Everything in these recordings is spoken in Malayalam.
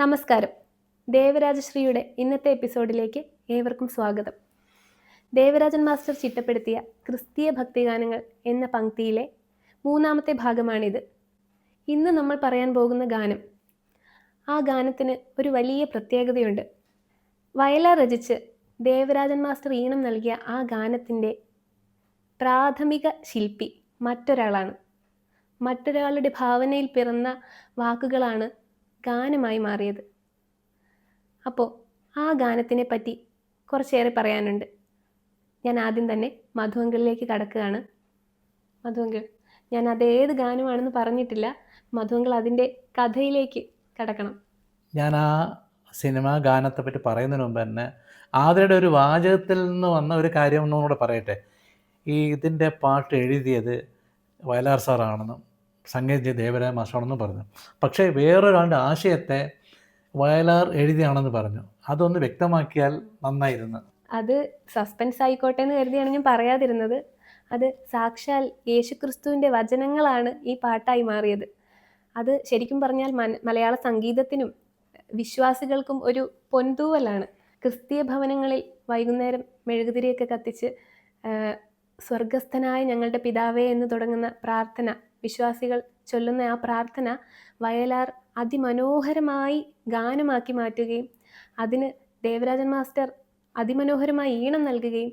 നമസ്കാരം. ദേവരാജശ്രീയുടെ ഇന്നത്തെ എപ്പിസോഡിലേക്ക് ഏവർക്കും സ്വാഗതം. ദേവരാജൻ മാസ്റ്റർ ചിട്ടപ്പെടുത്തിയ ക്രിസ്തീയ ഭക്തിഗാനങ്ങൾ എന്ന പങ്ക്തിയിലെ മൂന്നാമത്തെ ഭാഗമാണിത്. ഇന്ന് നമ്മൾ പറയാൻ പോകുന്ന ഗാനം. ആ ഗാനത്തിന് ഒരു വലിയ പ്രത്യേകതയുണ്ട്. വയലാർ രചിച്ച് ദേവരാജൻ മാസ്റ്റർ ഈണം നൽകിയ ആ ഗാനത്തിന്റെ പ്രാഥമിക ശില്പി മറ്റൊരാളാണ്. മറ്റൊരാളുടെ ഭാവനയിൽ പിറന്ന വാക്കുകളാണ് ഗാനമായി മാറിയത്. അപ്പോൾ ആ ഗാനത്തിനെ പറ്റി കുറച്ചേറെ പറയാനുണ്ട്. ഞാൻ ആദ്യം തന്നെ മധുവങ്കിളിലേക്ക് കടക്കുകയാണ്. മധുവങ്കിൾ ഞാൻ അതേത് ഗാനമാണെന്ന് പറഞ്ഞിട്ടില്ല. മധുവങ്കൽ അതിന്റെ കഥയിലേക്ക് കടക്കണം. ഞാൻ ആ സിനിമ ഗാനത്തെ പറ്റി പറയുന്നതിന് മുമ്പ് തന്നെ ആതിരയുടെ ഒരു വാചകത്തിൽ നിന്ന് വന്ന ഒരു കാര്യം ഒന്നുകൂടെ പറയട്ടെ. ഈ ഇതിന്റെ പാട്ട് എഴുതിയത് വയലാർ സാറാണെന്നും സംഗീത ദേവരായ മാഷാണെന്ന് പറഞ്ഞു. പക്ഷേ വേറൊരാളുടെ ആശയത്തെ വയലാർ എഴുതിയാണെന്ന് പറഞ്ഞു. അതൊന്ന് വ്യക്തമാക്കിയാൽ നന്നായിരുന്നു. അത് സസ്പെൻസ് ആയിക്കോട്ടെ എന്ന് കരുതിയാണ് ഞാൻ പറയാതിരുന്നത്. അത് സാക്ഷാൽ യേശുക്രിസ്തുവിന്റെ വചനങ്ങളാണ് ഈ പാട്ടായി മാറിയത്. അത് ശരിക്കും പറഞ്ഞാൽ മലയാള സംഗീതത്തിനും വിശ്വാസികൾക്കും ഒരു പൊൻതൂവലാണ്. ക്രിസ്തീയ ഭവനങ്ങളിൽ വൈകുന്നേരം മെഴുകുതിരിയൊക്കെ കത്തിച്ച് സ്വർഗസ്ഥനായ ഞങ്ങളുടെ പിതാവേ എന്ന് തുടങ്ങുന്ന പ്രാർത്ഥന വിശ്വാസികൾ ചൊല്ലുന്ന ആ പ്രാർത്ഥന വയലാർ അതിമനോഹരമായി ഗാനമാക്കി മാറ്റുകയും അതിന് ദേവരാജൻ മാസ്റ്റർ അതിമനോഹരമായി ഈണം നൽകുകയും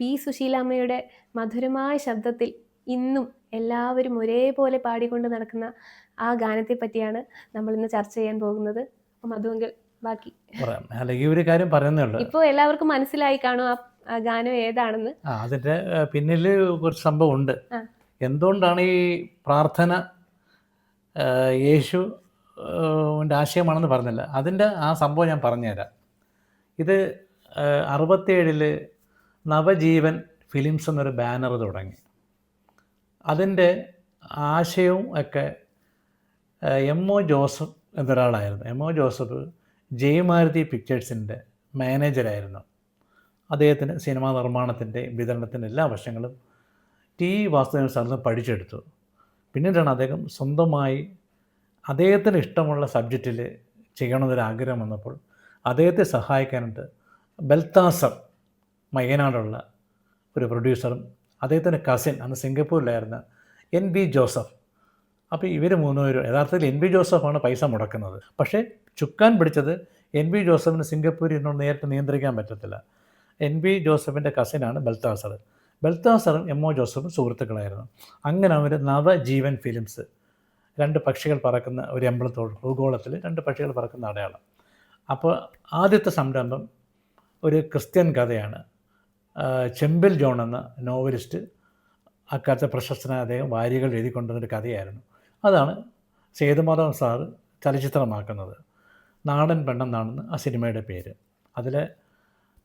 പി സുശീലാമ്മയുടെ മധുരമായ ശബ്ദത്തിൽ ഇന്നും എല്ലാവരും ഒരേപോലെ പാടിക്കൊണ്ട് നടക്കുന്ന ആ ഗാനത്തെ പറ്റിയാണ് നമ്മൾ ഇന്ന് ചർച്ച ചെയ്യാൻ പോകുന്നത്. അപ്പം മധുവെങ്കിൽ ബാക്കി. അല്ലെങ്കിൽ ഒരു കാര്യം പറയുന്നേ ഉള്ളൂ. ഇപ്പോൾ എല്ലാവർക്കും മനസ്സിലായി കാണും ആ ഗാനം ഏതാണെന്ന്. അതിന്റെ പിന്നിൽ കുറച്ച് സംഭവം ഉണ്ട്. എന്തുകൊണ്ടാണ് ഈ പ്രാർത്ഥന യേശു ആശയമാണെന്ന് പറഞ്ഞില്ല. അതിന്റെ ആ സംഭവം ഞാൻ പറഞ്ഞുതരാം. ഇത് അറുപത്തേഴിൽ നവജീവൻ ഫിലിംസ് എന്നൊരു ബാനർ തുടങ്ങി. അതിന്റെ ആശയവും ഒക്കെ എം ഒ ജോസഫ് എന്നൊരാളായിരുന്നു. എം ഒ ജോസഫ് ജയമാരുതി പിക്ചേഴ്സിന്റെ മാനേജരായിരുന്നു. അദ്ദേഹത്തിന് സിനിമാ നിർമ്മാണത്തിന്റെ വിതരണത്തിന്റെ എല്ലാ വശങ്ങളും ടി വാസുദേവൻ സാറിൽ നിന്ന് പഠിച്ചെടുത്തു. പിന്നീടാണ് അദ്ദേഹം സ്വന്തമായി അദ്ദേഹത്തിന് ഇഷ്ടമുള്ള സബ്ജക്റ്റിൽ ചെയ്യണമെന്നൊരാഗ്രഹം വന്നപ്പോൾ അദ്ദേഹത്തെ സഹായിക്കാനായിട്ട് ബൽത്താസർ മയ്യനാടുള്ള ഒരു പ്രൊഡ്യൂസറും അദ്ദേഹത്തിന്റെ കസിൻ അന്ന് സിംഗപ്പൂരിലായിരുന്ന എൻ ബി ജോസഫ്. അപ്പോൾ ഇവർ മൂന്നുപേരും യഥാർത്ഥത്തിൽ എൻ ബി ജോസഫാണ് പൈസ മുടക്കുന്നത്. പക്ഷേ ചുക്കാൻ പിടിച്ചത് എൻ ബി ജോസഫിന് സിംഗപ്പൂരിൽ നിന്നോട് നേരിട്ട് നിയന്ത്രിക്കാൻ പറ്റത്തില്ല. എൻ ബി ജോസഫിന്റെ കസിനാണ് ബൽത്താസർ ബൽത്താസറും എം ഒ ജോസഫും സുഹൃത്തുക്കളായിരുന്നു. അങ്ങനെ അവർ നവജീവൻ ഫിലിംസ് രണ്ട് പക്ഷികൾ പറക്കുന്ന ഒരു അമ്പലത്തോട് ഭൂഗോളത്തിൽ രണ്ട് പക്ഷികൾ പറക്കുന്ന അടയാളം. അപ്പോൾ ആദ്യത്തെ സംരംഭം ഒരു ക്രിസ്ത്യൻ കഥയാണ്. ചെമ്പിൽ ജോൺ എന്ന നോവലിസ്റ്റ് അക്കാലത്തെ പ്രശസ്തനായ അദ്ദേഹം വാരികൾ എഴുതി കൊണ്ടുവന്നൊരു കഥയായിരുന്നു. അതാണ് സേതുമാധവൻ സാറ് ചലച്ചിത്രമാക്കുന്നത്. നാടൻ പെണ്ണെന്നാണെന്ന് ആ സിനിമയുടെ പേര്. അതിൽ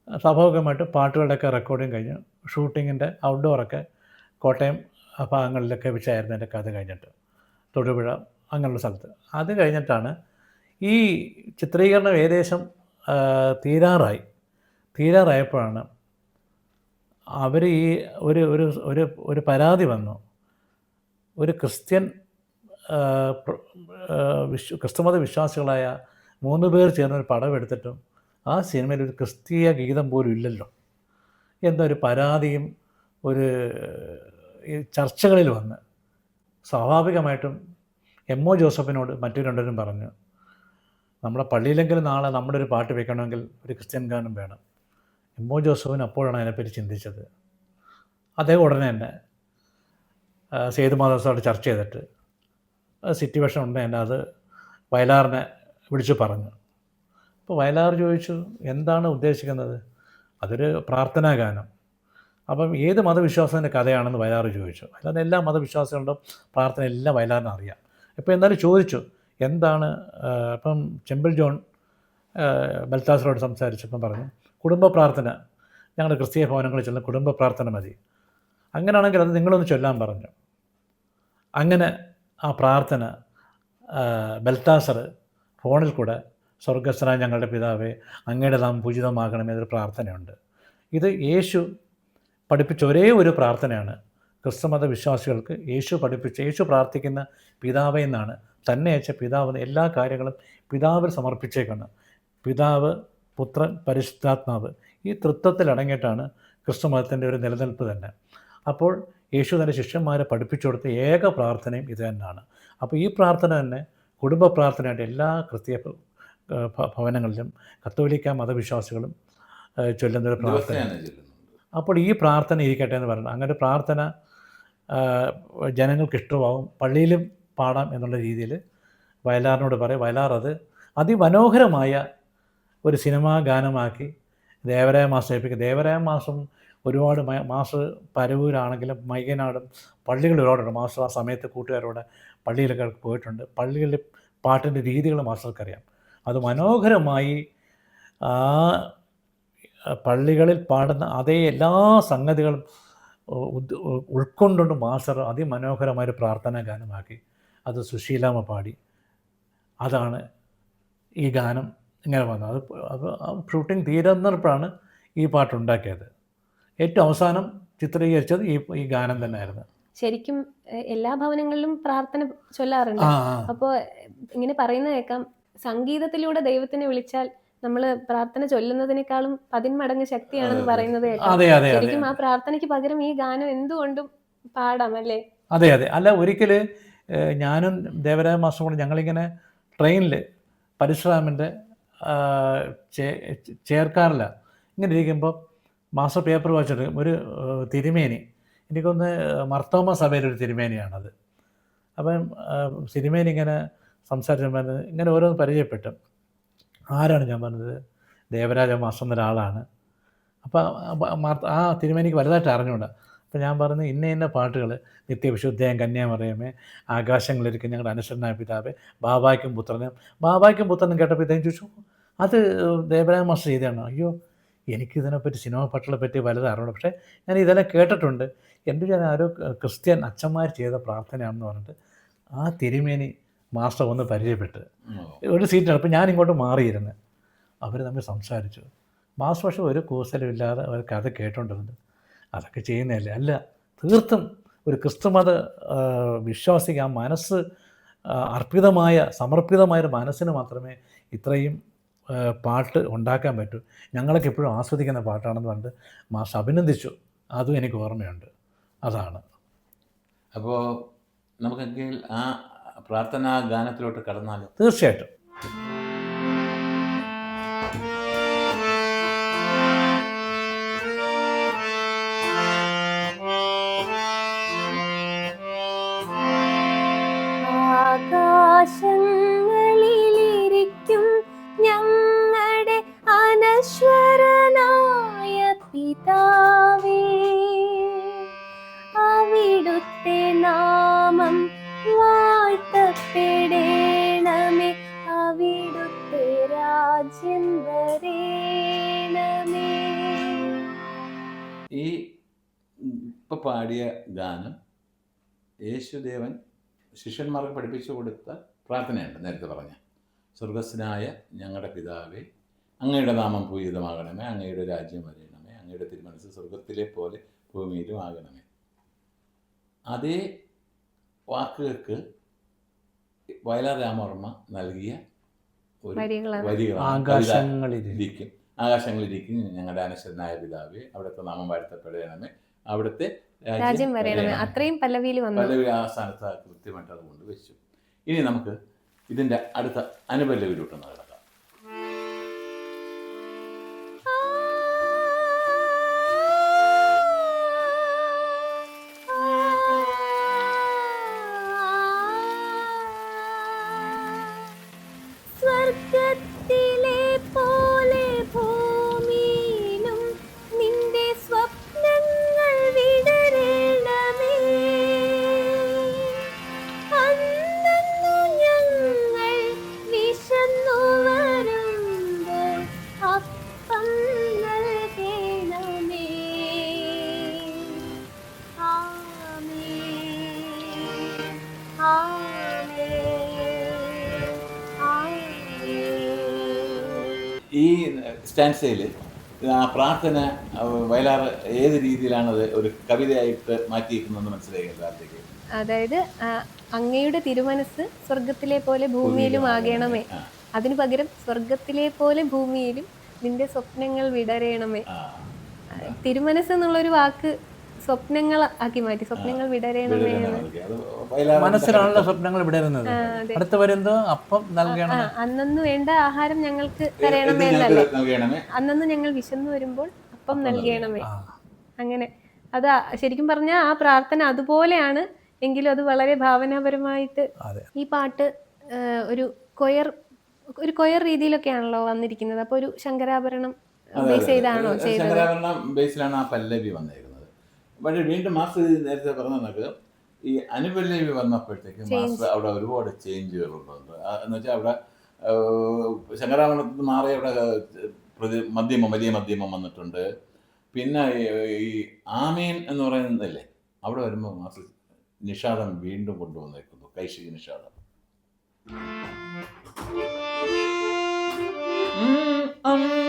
സ്വാഭാവികമായിട്ട് പാട്ടുകളുടെയൊക്കെ റെക്കോർഡിങ് കഴിഞ്ഞ് ഷൂട്ടിങ്ങിന്റെ ഔട്ട്ഡോറൊക്കെ കോട്ടയം ഭാഗങ്ങളിലൊക്കെ വെച്ചായിരുന്നു എന്റെ കഥ കഴിഞ്ഞിട്ട്. തൊടുപുഴ അങ്ങനെയുള്ള സ്ഥലത്ത്. അത് കഴിഞ്ഞിട്ടാണ് ഈ ചിത്രീകരണം ഏകദേശം തീരാറായി. തീരാറായപ്പോഴാണ് അവർ ഈ ഒരു ഒരു ഒരു ഒരു പരാതി വന്നു. ഒരു ക്രിസ്ത്യൻ വിശ്വ ക്രിസ്തുമത വിശ്വാസികളായ മൂന്ന് പേർ ചേർന്ന് ഒരു പടം എടുത്തിട്ടും ആ സിനിമയിൽ ഒരു ക്രിസ്തീയ ഗീതം പോലും ഇല്ലല്ലോ. എന്നൊരു പരാതിയും ഒരു ചർച്ചകളിൽ വന്ന് സ്വാഭാവികമായിട്ടും എം ഒ ജോസഫിനോട് മറ്റു രണ്ടുപേരും പറഞ്ഞു നമ്മുടെ പള്ളിയിലെങ്കിലും നാളെ നമ്മുടെ ഒരു പാട്ട് വെക്കണമെങ്കിൽ ഒരു ക്രിസ്ത്യൻ ഗാനം വേണം. എം ഒ ജോസഫിന് അപ്പോഴാണ് അതിനെപ്പറ്റി ചിന്തിച്ചത്. അതേ ഉടനെ തന്നെ സേതു സേതുമാധവ സാറോട് ചർച്ച ചെയ്തിട്ട് സിറ്റുവേഷൻ ഉണ്ട് തന്നെ അത് വയലാറിനെ വിളിച്ചു പറഞ്ഞു. അപ്പോൾ വയലാർ ചോദിച്ചു എന്താണ് ഉദ്ദേശിക്കുന്നത്? അതൊരു പ്രാർത്ഥനാ ഗാനം. അപ്പം ഏത് മതവിശ്വാസത്തിന്റെ കഥയാണെന്ന് വയലാർ ചോദിച്ചു. അല്ലാതെ എല്ലാ മതവിശ്വാസികളുടെ പ്രാർത്ഥന എല്ലാം വയലാറിന് അറിയാം. ഇപ്പോൾ എന്നാലും ചോദിച്ചു എന്താണ് ഇപ്പം ചെമ്പിൾ ജോൺ ബൽത്താസറോട് സംസാരിച്ചപ്പം പറഞ്ഞു കുടുംബ പ്രാർത്ഥന ഞങ്ങളുടെ ക്രിസ്തീയ ഭവനങ്ങളിൽ ചെല്ലുന്ന കുടുംബ പ്രാർത്ഥന മതി. അങ്ങനെയാണെങ്കിൽ അത് നിങ്ങളൊന്ന് ചൊല്ലാൻ പറഞ്ഞു. അങ്ങനെ ആ പ്രാർത്ഥന ബൽത്താസർ ഫോണിൽ കൂടെ സ്വർഗസ്ഥനായ ഞങ്ങളുടെ പിതാവേ അങ്ങയുടെ നാം പൂജിതമാകണമെന്നൊരു പ്രാർത്ഥനയുണ്ട്. ഇത് യേശു പഠിപ്പിച്ച ഒരേ ഒരു പ്രാർത്ഥനയാണ്. ക്രിസ്തുമത വിശ്വാസികൾക്ക് യേശു പഠിപ്പിച്ച യേശു പ്രാർത്ഥിക്കുന്ന പിതാവ് എന്നാണ്. തന്നെ അയച്ച പിതാവ് എല്ലാ കാര്യങ്ങളും പിതാവിൽ സമർപ്പിച്ചേക്കാണ്. പിതാവ് പുത്രൻ പരിശുദ്ധാത്മാവ് ഈ തൃത്വത്തിൽ അടങ്ങിയിട്ടാണ് ക്രിസ്തുമതത്തിന്റെ ഒരു നിലനിൽപ്പ് തന്നെ. അപ്പോൾ യേശു തന്റെ ശിഷ്യന്മാരെ പഠിപ്പിച്ചു കൊടുത്ത ഏക പ്രാർത്ഥനയും ഇത് തന്നെയാണ്. അപ്പോൾ ഈ പ്രാർത്ഥന തന്നെ കുടുംബ പ്രാർത്ഥനയായിട്ട് എല്ലാ ക്രിസ്തീയ ഭവനങ്ങളിലും കത്തോലിക്ക മതവിശ്വാസികളും ചൊല്ലുന്ന ഒരു പ്രാർത്ഥന. അപ്പോൾ ഈ പ്രാർത്ഥന ഇരിക്കട്ടെ എന്ന് പറയുന്നത്. അങ്ങനെ പ്രാർത്ഥന ജനങ്ങൾക്ക് ഇഷ്ടമാവും. പള്ളിയിലും പാടാം എന്നുള്ള രീതിയിൽ വയലാറിനോട് പറയും. വയലാർ അത് അതിമനോഹരമായ ഒരു സിനിമാ ഗാനമാക്കി ദേവരായ മാസം ഏൽപ്പിക്കും. ദേവരായ മാസം ഒരുപാട് മാസ് പരവൂരാണെങ്കിലും മൈകനാടും പള്ളികൾ ഒരുപാടുണ്ട്. മാസ്റ്റർ ആ സമയത്ത് കൂട്ടുകാരോടെ പള്ളിയിലൊക്കെ പോയിട്ടുണ്ട്. പള്ളികളിൽ പാട്ടിന്റെ രീതികൾ മാസ്റ്റർക്കറിയാം. അത് മനോഹരമായി ആ പള്ളികളിൽ പാടുന്ന അതേ എല്ലാ സംഗതികളും ഉൾക്കൊണ്ടുകൊണ്ട് മാസ്റ്റർ അതിമനോഹരമായ ഒരു പ്രാർത്ഥനാ ഗാനമാക്കി. അത് സുശീലാമ്മ പാടി. അതാണ് ഈ ഗാനം ഇങ്ങനെ വന്നത്. അത് ഷൂട്ടിംഗ് തീരുന്നപ്പോഴാണ് ഈ പാട്ടുണ്ടാക്കിയത്. ഏറ്റവും അവസാനം ചിത്രീകരിച്ചത് ഈ ഈ ഗാനം തന്നെയായിരുന്നു. ശരിക്കും എല്ലാ ഭവനങ്ങളിലും പ്രാർത്ഥന ചൊല്ലാറുണ്ട്. അപ്പോൾ ഇങ്ങനെ പറയുന്ന കേൾക്കാം. സംഗീതത്തിലൂടെ ദൈവത്തിനെ വിളിച്ചാൽ നമ്മൾ പ്രാർത്ഥന ചൊല്ലുന്നതിനേക്കാളും പതിന്മടങ്ങ് ശക്തിയാണെന്ന് പറയുന്നത് ശരിക്കും ആ പ്രാർത്ഥനയ്ക്ക് പകരം ഈ ഗാനം എന്തുകൊണ്ടും പാടാം അല്ലേ? അതെ അതെ. അല്ല ഒരിക്കൽ ഞാനും ദേവരാജ മാസ്റ്റർ കൂടെ ഞങ്ങളിങ്ങനെ ട്രെയിനിൽ പരശുരാമന്റെ ചേർക്കാറില്ല ഇങ്ങനെ ഇരിക്കുമ്പോൾ മാസ്റ്റർ പേപ്പർ വായിച്ചിട്ട് ഒരു തിരുമേനി എനിക്കൊന്ന് മർത്തോമ സഭയിലൊരു തിരുമേനിയാണത്. അപ്പം തിരുമേനി ഇങ്ങനെ സംസാരിച്ചു പറഞ്ഞത് ഇങ്ങനെ ഓരോന്ന് പരിചയപ്പെട്ടു. ആരാണ് ഞാൻ പറഞ്ഞത്? ദേവരാജ മാസ്റ്റർ എന്നൊരാളാണ്. അപ്പം ആ തിരുമേനിക്ക് വലുതായിട്ട് അറിഞ്ഞുകൊണ്ട് അപ്പം ഞാൻ പറഞ്ഞു ഇന്ന ഇന്ന പാട്ടുകൾ നിത്യവിശുദ്ധയും കന്യാമറിയമേ ആകാശങ്ങളിരിക്കും ഞങ്ങളുടെ അനുസരണായ പിതാവ് ബാബായ്ക്കും പുത്രനും ബാബായ്ക്കും പുത്രനും കേട്ടപ്പോൾ ഇദ്ദേഹം ചോദിച്ചു അത് ദേവരാജ മാസ്റ്റർ ചെയ്തതാണ്? അയ്യോ എനിക്കിതിനെപ്പറ്റി സിനിമ പാട്ടുകളെ പറ്റി വലുത് അറിയണം പക്ഷേ ഞാൻ ഇതെല്ലാം കേട്ടിട്ടുണ്ട്. എന്റെ ഞാൻ ആരോ ക്രിസ്ത്യൻ അച്ഛന്മാർ ചെയ്ത പ്രാർത്ഥനയാണെന്ന് പറഞ്ഞിട്ട് ആ തിരുമേനി മാസ്റ്റർ ഒന്ന് പരിചയപ്പെട്ട്. ഒരു സീറ്റാണ് അപ്പോൾ ഞാൻ ഇങ്ങോട്ട് മാറിയിരുന്ന്. അവർ തമ്മിൽ സംസാരിച്ചു. മാസ്റ്റർ പക്ഷേ ഒരു കൂസലുമില്ലാതെ അവർ കഥ കേട്ടോണ്ടിരുന്നത്. അതൊക്കെ ചെയ്യുന്നതല്ലേ? അല്ല തീർത്തും ഒരു ക്രിസ്തുമത വിശ്വാസിക്ക് ആ മനസ്സ് അർപ്പിതമായ സമർപ്പിതമായൊരു മനസ്സിന് മാത്രമേ ഇത്രയും പാട്ട് ഉണ്ടാക്കാൻ പറ്റൂ. ഞങ്ങളൊക്കെ എപ്പോഴും ആസ്വദിക്കുന്ന പാട്ടാണെന്ന് പറഞ്ഞിട്ട് മാസ്റ്റർ അഭിനന്ദിച്ചു. അതും എനിക്ക് ഓർമ്മയുണ്ട്. അതാണ്. അപ്പോൾ നമുക്കെങ്കിൽ ആ പ്രാർത്ഥനാ ഗാനത്തിലോട്ട് കടന്നാലോ തീർച്ചയായിട്ടും. പാടിയ ഗാനം യേശുദേവൻ ശിഷ്യന്മാർക്ക് പഠിപ്പിച്ചു കൊടുത്ത പ്രാർത്ഥനയുണ്ട് നേരത്തെ പറഞ്ഞ. സ്വർഗസ്നായ ഞങ്ങളുടെ പിതാവേ അങ്ങയുടെ നാമം പൂജിതമാകണമേ അങ്ങയുടെ രാജ്യം വരയണമേ അങ്ങയുടെ തിരുമനസ് സ്വർഗത്തിലെ പോലെ ഭൂമിയിലും ആകണമേ. അതേ വാക്കുകൾക്ക് വയലാർ രാമവർമ്മ നൽകിയ ആകാശങ്ങളിലിരിക്കും ആകാശങ്ങളിരിക്കും. ഞങ്ങളുടെ അനശ്വരനായ പിതാവേ അവിടുത്തെ നാമം വാഴ്ത്തപ്പെടണമേ അവിടുത്തെ രാജ്യം വരേണമേ അത്രയും പല്ലവിയിൽ വന്നു. പല്ലവി ആ സ്ഥാനത്ത് കൃത്യമായിട്ട് അതുകൊണ്ട് വെച്ചു. ഇനി നമുക്ക് ഇതിന്റെ അടുത്ത അനുപല്ലവിയിലോട്ടൊന്ന് കിടക്കാം സ്റ്റാൻസയിൽ ആ പ്രാർത്ഥന വയലാർ ഏത് രീതിയിലാണത് ഒരു കവിതയായിട്ട് മാറ്റിയിരിക്കുന്നതെന്ന് മനസ്സിലായി അതായത് അങ്ങയുടെ തിരുമനസ് സ്വർഗത്തിലെ പോലെ ഭൂമിയിലും ആകണമേ. അതിനു പകരം സ്വർഗത്തിലെ പോലെ ഭൂമിയിലും നിന്റെ സ്വപ്നങ്ങൾ വിടരേണമേ. തിരുമനസ് എന്നുള്ളൊരു വാക്ക് സ്വപ്നങ്ങൾ ആക്കി മാറ്റി സ്വപ്നങ്ങൾ മനസ്സിലാണല്ലോ സ്വപ്നങ്ങൾ വിടരുന്നത്. അതെ. അടുത്ത് വരുന്നത് അപ്പം നൽകണം അന്നു വേണ്ട ആഹാരം ഞങ്ങൾക്ക് തരയണമേ എന്നല്ല. നൽകണമേ? ഞങ്ങൾ വിശന്നു വരുമ്പോൾ അപ്പം നൽകണമേ. അങ്ങനെ. അത് ശരിക്കും പറഞ്ഞ ആ പ്രാർത്ഥന അതുപോലെയാണ് എങ്കിലും അത് വളരെ ഭാവനാപരമായിട്ട് ഈ പാട്ട് ഒരു കൊയർ ഒരു കൊയർ രീതിയിലൊക്കെയാണല്ലോ വന്നിരിക്കുന്നത്. അപ്പോൾ ഒരു ശങ്കരാഭരണം ബേസ് ചെയ്താണോ ചെയ്തത്? ശങ്കരാഭരണം ബേസിലാണ് ആ പല്ലവി വന്നിരിക്കുന്നത് പക്ഷേ വീണ്ടും മാസ്റ്റർ നേരത്തെ പറഞ്ഞ കണക്ക് ഈ അനുപല്ലവി വന്നപ്പോഴത്തേക്ക് മാസ്റ്റർ അവിടെ ഒരുപാട് ചേഞ്ചുകൾ ഉണ്ടെന്ന് എന്ന് വെച്ചാൽ അവിടെ ശങ്കരാമണത്തിൽ നിന്ന് മാറി അവിടെ പ്രതി മധ്യമം വലിയ മധ്യമം വന്നിട്ടുണ്ട്. പിന്നെ ഈ- ആമീൻ എന്ന് പറയുന്നതല്ലേ അവിടെ വരുമ്പോൾ മാസ്റ്റർ നിഷാദം വീണ്ടും കൊണ്ടുവന്നേക്കുന്നു കൈശിക നിഷാദം. വിശന്നു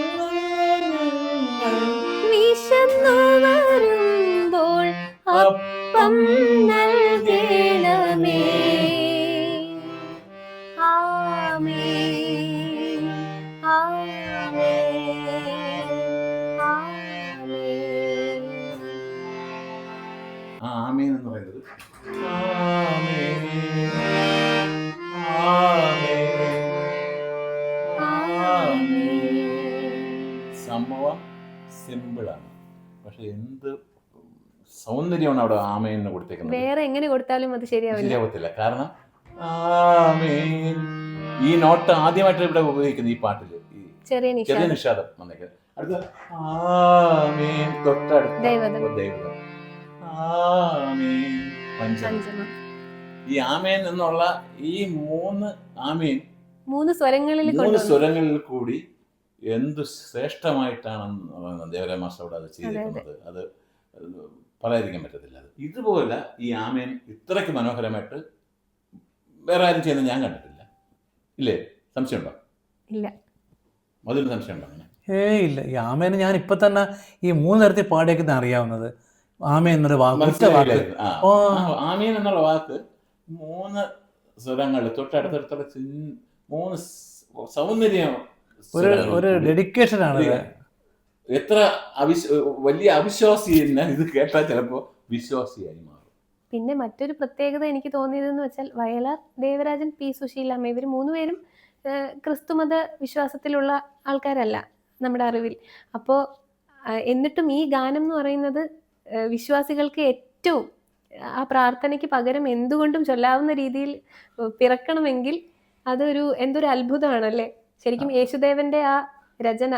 അപ്പം സൗന്ദര്യമാണ് അവിടെ ആമേന്ന് കൊടുത്തേക്കുന്നത്. വേറെ എങ്ങനെ കൊടുത്താലും അത് ശരിയാവില്ല. ശരിയാവത്തില്ല. കാരണം ആമേൻ. ഈ നോട്ട് ആദ്യമായിട്ട് ഇവിടെ ഉപയോഗിക്കുന്നത് ഈ പാട്ടിൽ. ചെറിയ ചെറിയ നിഷാദം വന്നേക്കുന്നത്. അടുത്ത ആമേൻ. തൊട്ടടുത്ത ദൈവതം. ആമേൻ. പഞ്ചമം. ഈ ആമേൻ എന്നുള്ള ഈ മൂന്ന് ആമേൻ മൂന്ന് സ്വരങ്ങളിൽ മൂന്ന് സ്വരങ്ങളിൽ കൂടി എന്ത് ശ്രേഷ്ഠമായിട്ടാണ് ദേവരായ മാസ്റ്റർ അവിടെ അത്. ചെയ്തിരിക്കുന്നത്. അത് പറയാതിരിക്കാൻ പറ്റത്തില്ല അത്. ഇതുപോലെ ഈ ആമേൻ ഇത്രയ്ക്ക് മനോഹരമായിട്ട് വേറെ ആരും ചെയ്യുന്നത് ഞാൻ കണ്ടിട്ടില്ല. ഇല്ലേ? സംശയമുണ്ടോ? ഇല്ല. അതിന് സംശയമുണ്ടോ അങ്ങനെ? ഏയ് ഇല്ല. ഈ ആമേനെ ഞാൻ ഇപ്പൊ തന്നെ ഈ മൂന്ന് തരത്തിൽ പാടിയേക്കുന്ന അറിയാവുന്നത്. ആമ എന്നൊരു വാക്ക്. ആമീൻ എന്നുള്ള വാക്ക് മൂന്ന് സ്വരങ്ങൾ തൊട്ടടുത്തടുത്തുള്ള മൂന്ന് സൗന്ദര്യം ഒരു ഒരു ഡെഡിക്കേഷൻ ആണ്. എത്ര വലിയ അവിശ്വാസി തന്നെ ഇത് കേട്ടാൽ ചിലപ്പോ വിശ്വാസിയായി മാറും. പിന്നെ മറ്റൊരു പ്രത്യേകത എനിക്ക് തോന്നിയത് എന്ന് വെച്ചാൽ വയലാർ ദേവരാജൻ പി. സുശീലമ്മ ഇവർ മൂന്നുപേരും ക്രിസ്തുമത വിശ്വാസത്തിലുള്ള ആൾക്കാരല്ല നമ്മുടെ അറിവിൽ. അപ്പോൾ എന്നിട്ടും ഈ ഗാനം എന്ന് പറയുന്നത് വിശ്വാസികൾക്ക് ഏറ്റവും ആ പ്രാർത്ഥനയ്ക്ക് പകരം എന്തുകൊണ്ടും ചൊല്ലാവുന്ന രീതിയിൽ പിറക്കണമെങ്കിൽ അതൊരു എന്തൊരു അത്ഭുതമാണല്ലേ? ശരിക്കും യേശുദേവന്റെ ആ രചന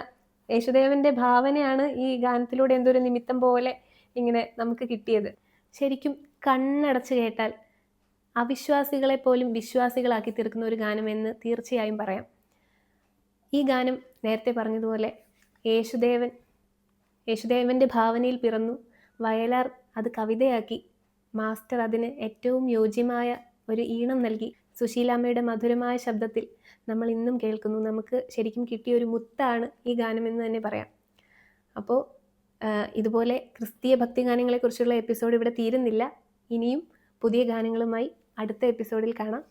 യേശുദേവന്റെ ഭാവനയാണ് ഈ ഗാനത്തിലൂടെ എന്തൊരു നിമിത്തം പോലെ ഇങ്ങനെ നമുക്ക് കിട്ടിയത്. ശരിക്കും കണ്ണടച്ച് കേട്ടാൽ അവിശ്വാസികളെ പോലും വിശ്വാസികളാക്കി തീർക്കുന്ന ഒരു ഗാനമെന്ന് തീർച്ചയായും പറയാം. ഈ ഗാനം നേരത്തെ പറഞ്ഞതുപോലെ യേശുദേവൻ യേശുദേവന്റെ ഭാവനയിൽ പിറന്നു. വയലാർ അത് കവിതയാക്കി. മാസ്റ്റർ അതിന് ഏറ്റവും യോജ്യമായ ഒരു ഈണം നൽകി. സുശീലാമ്മയുടെ മധുരമായ ശബ്ദത്തിൽ നമ്മൾ ഇന്നും കേൾക്കുന്നു. നമുക്ക് ശരിക്കും കിട്ടിയ ഒരു മുത്താണ് ഈ ഗാനമെന്ന് തന്നെ പറയാം. അപ്പോൾ ഇതുപോലെ ക്രിസ്തീയ ഭക്തിഗാനങ്ങളെക്കുറിച്ചുള്ള എപ്പിസോഡ് ഇവിടെ തീരുന്നില്ല. ഇനിയും പുതിയ ഗാനങ്ങളുമായി അടുത്ത എപ്പിസോഡിൽ കാണാം.